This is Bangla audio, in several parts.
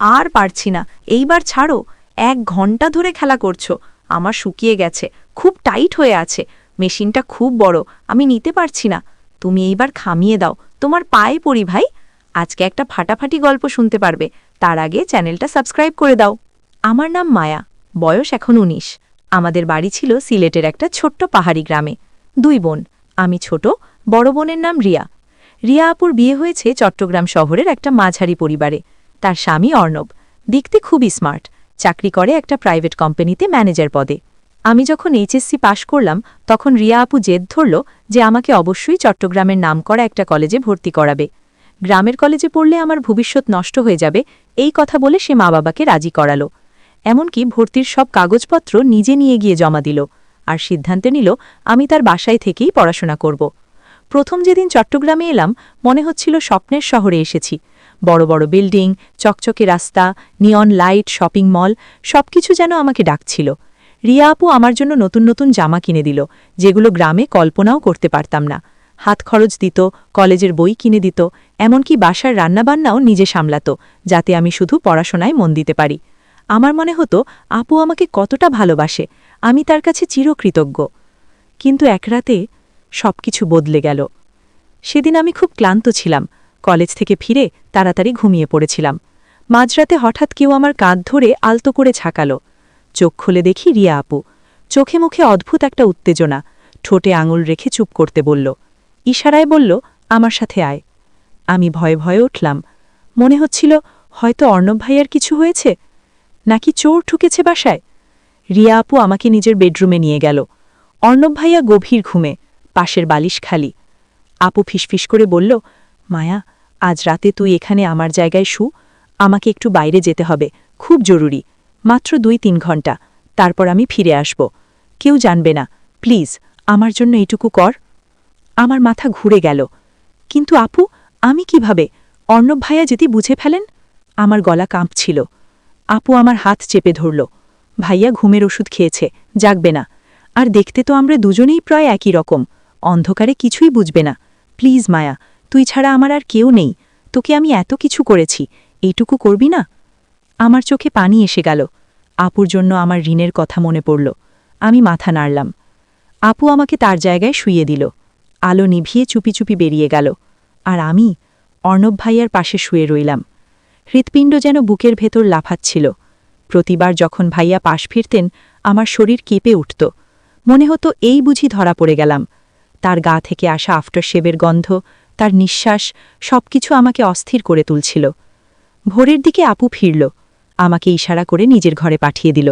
আর পারছি না। এইবার ছাড়ো, এক ঘণ্টা ধরে খেলা করছ, আমার শুকিয়ে গেছে, খুব টাইট হয়ে আছে, মেশিনটা খুব বড়, আমি নিতে পারছি না। তুমি এইবার খামিয়ে দাও, তোমার পায়ে পড়ি ভাই। আজকে একটা ফাটাফাটি গল্প শুনতে পারবে, তার আগে চ্যানেলটা সাবস্ক্রাইব করে দাও। আমার নাম মায়া, বয়স এখন উনিশ। আমাদের বাড়ি ছিল সিলেটের একটা ছোট্ট পাহাড়ি গ্রামে। দুই বোন, আমি ছোট, বড় বোনের নাম রিয়া। রিয়া আপুর বিয়ে হয়েছে চট্টগ্রাম শহরের একটা মাঝারি পরিবারে। তার স্বামী অর্ণব। দেখতে খুবই স্মার্ট। চাকরি করে একটা প্রাইভেট কোম্পানিতে ম্যানেজার পদে। আমি যখন এইচএসসি পাশ করলাম, তখন রিয়া আপু জেদ ধরল যে আমাকে অবশ্যই চট্টগ্রামের নাম করা একটা কলেজে ভর্তি করাবে। গ্রামের কলেজে পড়লে আমার ভবিষ্যৎ নষ্ট হয়ে যাবে, এই কথা বলে সে মা বাবাকে রাজি করালো। এমনকি ভর্তির সব কাগজপত্র নিজে নিয়ে গিয়ে জমা দিল আর সিদ্ধান্তে নিল আমি তার বাসায় থেকেই পড়াশোনা করব। প্রথম যেদিন চট্টগ্রামে এলাম, মনে হচ্ছিল স্বপ্নের শহরে এসেছি। বড় বড় বিল্ডিং, চকচকে রাস্তা, নিয়ন লাইট, শপিং মল, সবকিছু যেন আমাকে ডাকছিল। রিয়া আপু আমার জন্য নতুন নতুন জামা কিনে দিল, যেগুলো গ্রামে কল্পনাও করতে পারতাম না। হাত খরচ দিত, কলেজের বই কিনে দিত, এমনকি বাসার রান্নাবান্নাও নিজে সামলাত, যাতে আমি শুধু পড়াশোনায় মন দিতে পারি। আমার মনে হতো, আপু আমাকে কতটা ভালোবাসে, আমি তার কাছে চিরকৃতজ্ঞ। কিন্তু এক রাতে সবকিছু বদলে গেল। সেদিন আমি খুব ক্লান্ত ছিলাম কলেজ থেকে ফিরে তাড়াতাড়ি ঘুমিয়ে পড়েছিলাম। মাঝরাতে হঠাৎ কেউ আমার কাঁধ ধরে আলতো করে ছাকালো চোখ খুলে দেখি রিয়া আপু। চোখে মুখে অদ্ভুত একটা উত্তেজনা। ঠোঁটে আঙুল রেখে চুপ করতে বলল, ইশারায় বলল, আমার সাথে আয়। আমি ভয়ে ভয়ে উঠলাম। মনে হচ্ছিল, হয়তো অর্ণব ভাইয়ার কিছু হয়েছে? নাকি চোর ঠুকেছে বাসায়? রিয়া আপু আমাকে নিজের বেডরুমে নিয়ে গেল। অর্ণব ভাইয়া গভীর ঘুমে, পাশের বালিশ খালি। আপু ফিসফিস করে বলল মায়া, আজ রাতে তুই এখানে আমার জায়গায় শু, আমাকে একটু বাইরে যেতে হবে, খুব জরুরি। মাত্র দুই তিন ঘণ্টা, তারপর আমি ফিরে আসব। কেউ জানবে না, প্লিজ, আমার জন্য এটুকু কর। আমার মাথা ঘুরে গেল। কিন্তু আপু, আমি কীভাবে? অর্ণব ভাইয়া যদি বুঝে ফেলেন? আমার গলা কাঁপছিল। আপু আমার হাত চেপে ধরল। ভাইয়া ঘুমের ওষুধ খেয়েছে, জাগবে না। আর দেখতে তো আমরা দুজনেই প্রায় একই রকম। অন্ধকারে কিছুই বুঝবে না। প্লিজ মায়া তুই ছাড়া আমার আর কেউ নেই। তোকে আমি এত কিছু করেছি। এইটুকু করবি না? আমার চোখে পানি এসে গেল। আপুর জন্য আমার ঋণের কথা মনে পড়ল। আমি মাথা নাড়লাম। আপু আমাকে তার জায়গায় শুইয়ে দিল। আলো নিভিয়ে চুপি চুপি বেরিয়ে গেল। আর আমি, অর্ণব ভাইয়ার পাশে শুয়ে রইলাম। হৃৎপিণ্ড যেন বুকের ভেতর লাফাচ্ছিল। প্রতিবার যখন ভাইয়া পাশ ফিরতেন, আমার শরীর কেঁপে উঠত। মনে হতো এই বুঝি ধরা পড়ে গেলাম। তার গা থেকে আসা আফটারশেবের গন্ধ তার নিঃশ্বাস সবকিছু আমাকে অস্থির করে তুলছিল। ভোরের দিকে আপু ফিরল, আমাকে ইশারা করে নিজের ঘরে পাঠিয়ে দিল।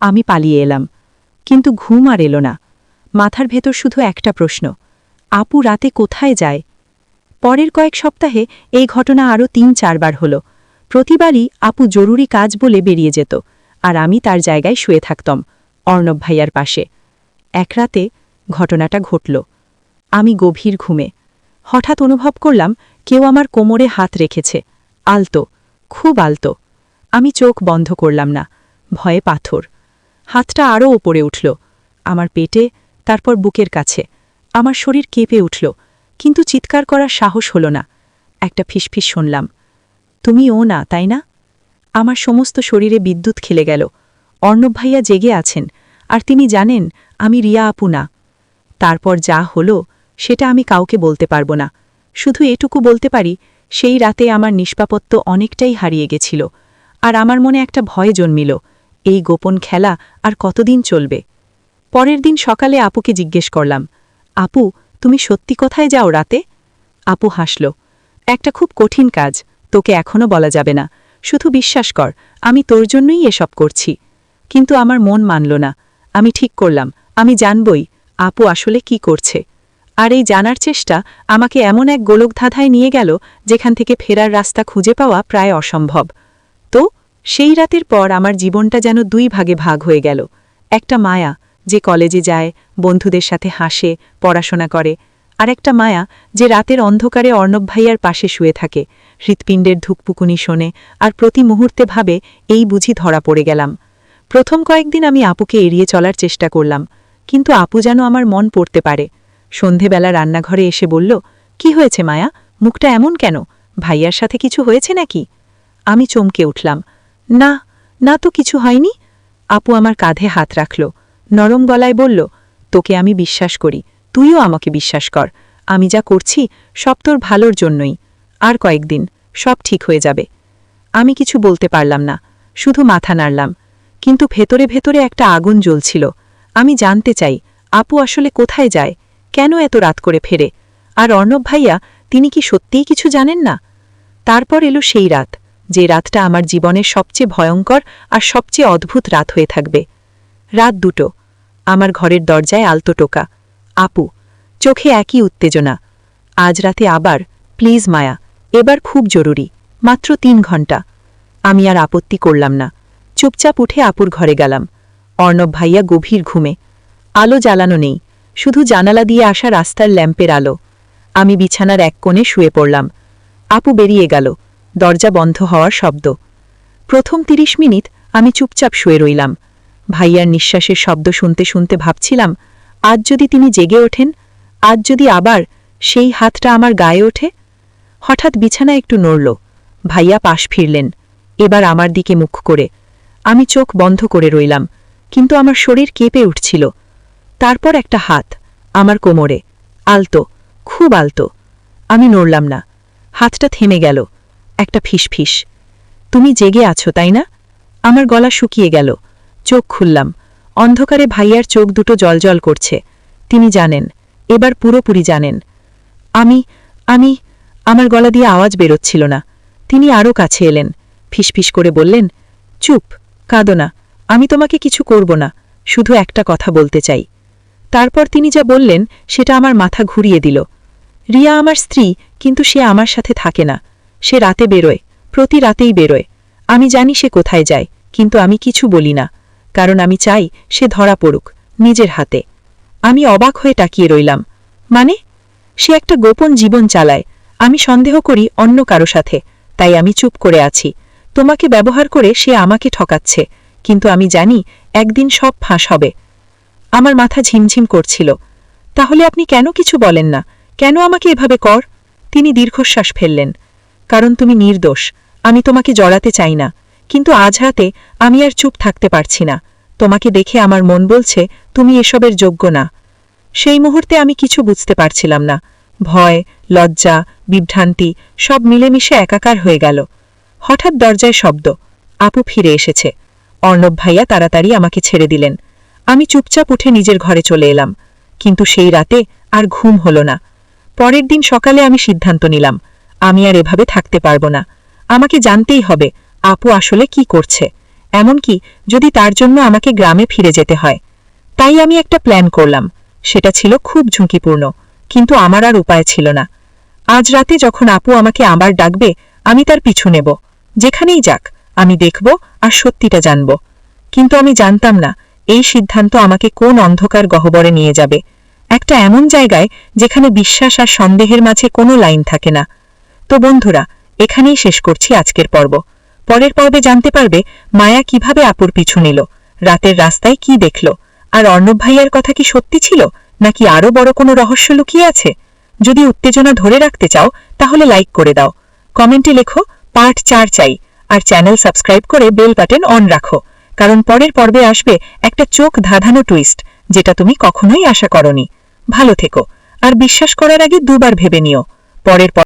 আমি পালিয়ে এলাম, কিন্তু ঘুম আর এলো না। মাথার ভেতর শুধু একটা প্রশ্ন, আপু রাতে কোথায় যায়? পরের কয়েক সপ্তাহে এই ঘটনা আরও তিন চারবার হল। প্রতিবারই আপু জরুরি কাজ বলে বেরিয়ে যেত, আর আমি তার জায়গায় শুয়ে থাকতম, অর্ণব ভাইয়ার পাশে। এক রাতে ঘটনাটা ঘটল। আমি গভীর ঘুমে হঠাৎ অনুভব করলাম কেউ আমার কোমরে হাত রেখেছে। আলতো, খুব আলতো। আমি চোখ বন্ধ করলাম না। ভয়ে পাথর। হাতটা আরও ওপরে উঠল। আমার পেটে, তারপর বুকের কাছে। আমার শরীর কেঁপে উঠল। কিন্তু চিৎকার করার সাহস হল না। একটা ফিসফিস শুনলাম। তুমি ও না, তাই না? আমার সমস্ত শরীরে বিদ্যুৎ খেলে গেল। অর্ণব ভাইয়া জেগে আছেন। আর তিনি জানেন, আমি রিয়া আপু না। তারপর যা হলো সেটা আমি কাউকে বলতে পারব না। শুধু এটুকু বলতে পারি, সেই রাতে আমার নিষ্পাপত্য অনেকটাই হারিয়ে গেছিল, আর আমার মনে একটা ভয় জন্মিল, এই গোপন খেলা আর কতদিন চলবে? পরের দিন সকালে আপুকে জিজ্ঞেস করলাম, আপু, তুমি সত্যি কোথায় যাও রাতে? আপু হাসল, একটা খুব কঠিন কাজ, তোকে এখনও বলা যাবে না। শুধু বিশ্বাস কর, আমি তোর জন্যই এসব করছি। কিন্তু আমার মন মানল না। আমি ঠিক করলাম, আমি জানবই, আপু আসলে কি করছে? আর এই জানার চেষ্টা আমাকে এমন এক গোলকধাঁধায় নিয়ে গেল যেখান থেকে ফেরার রাস্তা খুঁজে পাওয়া প্রায় অসম্ভব। তো, সেই রাতের পর আমার জীবনটা যেন দুই ভাগে ভাগ হয়ে গেল। একটা মায়া, যে কলেজে যায়, বন্ধুদের সাথে হাসে, পড়াশোনা করে। আর একটা মায়া, যে রাতের অন্ধকারে অর্ণব ভাইয়ার পাশে শুয়ে থাকে। হৃৎপিণ্ডের ধুকপুকুনি শোনে আর প্রতি মুহূর্তে ভাবে, এই বুঝি ধরা পড়ে গেলাম। প্রথম কয়েকদিন আমি আপুকে এড়িয়ে চলার চেষ্টা করলাম। কিন্তু আপু যেন আমার মন পড়তে পারে। সন্ধেবেলা রান্নাঘরে এসে বলল, কি হয়েছে মায়া? মুখটা এমন কেন? ভাইয়ার সাথে কিছু হয়েছে নাকি? আমি চমকে উঠলাম, না না তো কিছু হয়নি। আপু আমার কাঁধে হাত রাখল, নরম গলায় বলল, তোকে আমি বিশ্বাস করি, তুইও আমাকে বিশ্বাস কর। আমি যা করছি, সব তোর ভালোর জন্যই। আর কয়েকদিন, সব ঠিক হয়ে যাবে। আমি কিছু বলতে পারলাম না, শুধু মাথা নাড়লাম, কিন্তু ভেতরে ভেতরে একটা আগুন জ্বলছিল। আমি জানতে চাই, আপু আসলে কোথায় যায়? কেন এত রাত করে ফেরে? আর অর্ণব ভাইয়া, তিনি কি সত্যিই কিছু জানেন না? তারপর এলো সেই রাত, যে রাতটা আমার জীবনের সবচেয়ে ভয়ঙ্কর আর সবচেয়ে অদ্ভুত রাত হয়ে থাকবে। রাত দুটো, আমার ঘরের দরজায় আলতো টোকা। আপু, চোখে একই উত্তেজনা। আজ রাতে আবার, প্লিজ মায়া, এবার খুব জরুরি, মাত্র তিন ঘণ্টা। আমি আর আপত্তি করলাম না। চুপচাপ উঠে আপুর ঘরে গেলাম। অর্ণব ভাইয়া গভীর ঘুমে। আলো জ্বালানো নেই। শুধু জানালা দিয়ে আসা রাস্তার ল্যাম্পের আলো। আমি বিছানার এক কোণে শুয়ে পড়লাম। আপু বেরিয়ে গেল। দরজা বন্ধ হওয়ার শব্দ। প্রথম তিরিশ মিনিট আমি চুপচাপ শুয়ে রইলাম। ভাইয়ার নিঃশ্বাসের শব্দ শুনতে শুনতে ভাবছিলাম, আজ যদি তিনি জেগে ওঠেন, আজ যদি আবার সেই হাতটা আমার গায়ে ওঠে? হঠাৎ বিছানা একটু নড়ল। ভাইয়া পাশ ফিরলেন। এবার আমার দিকে মুখ করে। আমি চোখ বন্ধ করে রইলাম, কিন্তু আমার শরীর কেঁপে উঠছিল। তারপর একটা হাত আমার কোমরে, আলতো, খুব আলতো। আমি নড়লাম না। হাতটা থেমে গেল, একটা ফিসফিস। তুমি জেগে আছো, তাই না? আমার গলা শুকিয়ে গেল, চোখ খুললাম। অন্ধকারে ভাইয়ার চোখ দুটো জলজল করছে। তিনি জানেন, এবার পুরোপুরি জানেন। আমি আমি, আমার গলা দিয়ে আওয়াজ বেরোচ্ছিল না। তিনি আরও কাছে এলেন, ফিসফিস করে বললেন, চুপ, কাঁদো না। আমি তোমাকে কিছু করব না। শুধু একটা কথা বলতে চাই। তারপর তিনি যা বললেন, সেটা আমার মাথা ঘুরিয়ে দিল। রিয়া আমার স্ত্রী, কিন্তু সে আমার সাথে থাকে না। সে রাতে বেরোয়, প্রতি রাতেই বেরোয়। আমি জানি সে কোথায় যায়, কিন্তু আমি কিছু বলি না, কারণ আমি চাই সে ধরা পড়ুক, নিজের হাতে। আমি অবাক হয়ে তাকিয়ে রইলাম। মানে? সে একটা গোপন জীবন চালায়। আমি সন্দেহ করি অন্য কারও সাথে, তাই আমি চুপ করে আছি। তোমাকে ব্যবহার করে সে আমাকে ঠকাচ্ছে, কিন্তু আমি জানি একদিন সব ফাঁস হবে। আমার মাথা ঝিমঝিম করছিল। তাহলে আপনি কেন কিছু বলেন না? কেন আমাকে এভাবে কর? তিনি দীর্ঘশ্বাস ফেললেন। কারণ তুমি নির্দোষ, আমি তোমাকে জড়াতে চাই না। কিন্তু আজ রাতে আমি আর চুপ থাকতে পারছি না। তোমাকে দেখে আমার মন বলছে, তুমি এসবের যোগ্য না। সেই মুহূর্তে আমি কিছু বুঝতে পারছিলাম না। ভয়, লজ্জা, বিভ্রান্তি, সব মিলেমিশে একাকার হয়ে গেল। হঠাৎ দরজায় শব্দ। আপু ফিরে এসেছে। অর্ণব ভাইয়া তাড়াতাড়ি আমাকে ছেড়ে দিলেন। আমি চুপচাপ উঠে নিজের ঘরে চলে এলাম। কিন্তু সেই রাতে আর ঘুম হল না। পরের দিন সকালে আমি সিদ্ধান্ত নিলাম, আমি আর এভাবে থাকতে পারব না। আমাকে জানতেই হবে, আপু আসলে কি করছে। এমনকি যদি তার জন্য আমাকে গ্রামে ফিরে যেতে হয়। তাই আমি একটা প্ল্যান করলাম। সেটা ছিল খুব ঝুঁকিপূর্ণ, কিন্তু আমার আর উপায় ছিল না। আজ রাতে যখন আপু আমাকে আবার ডাকবে, আমি তার পিছু নেব। যেখানেই যাক, আমি দেখব আর সত্যিটা জানব। কিন্তু আমি জানতাম না এই সিদ্ধান্ত আমাকে কোন অন্ধকার গহ্বরে নিয়ে যাবে? একটা এমন জায়গায় যেখানে বিশ্বাস আর সন্দেহের মাঝে কোনো লাইন থাকে না। তো বন্ধুরা, এখানেই শেষ করছি আজকের পর্ব। পরের পর্বে জানতে পারবে মায়া কীভাবে আপুর পিছু নিল, রাতের রাস্তায় কি দেখল, আর অর্ণব ভাইয়ার কথা কি সত্যি ছিল, নাকি আরও বড় কোনো রহস্য লুকিয়ে আছে? যদি উত্তেজনা ধরে রাখতে চাও, তাহলে লাইক করে দাও। কমেন্টে লেখো, পার্ট চার চাই, আর চ্যানেল সাবস্ক্রাইব করে বেল বাটন অন রাখো। কারণ পরের পর্বে আসবে একটা চোখ ধাঁধানো টুইস্ট যেটা তুমি কখনোই আশা করনি। ভালো থেকো, আর বিশ্বাস করার আগে দুবার ভেবে নিও। পরের পর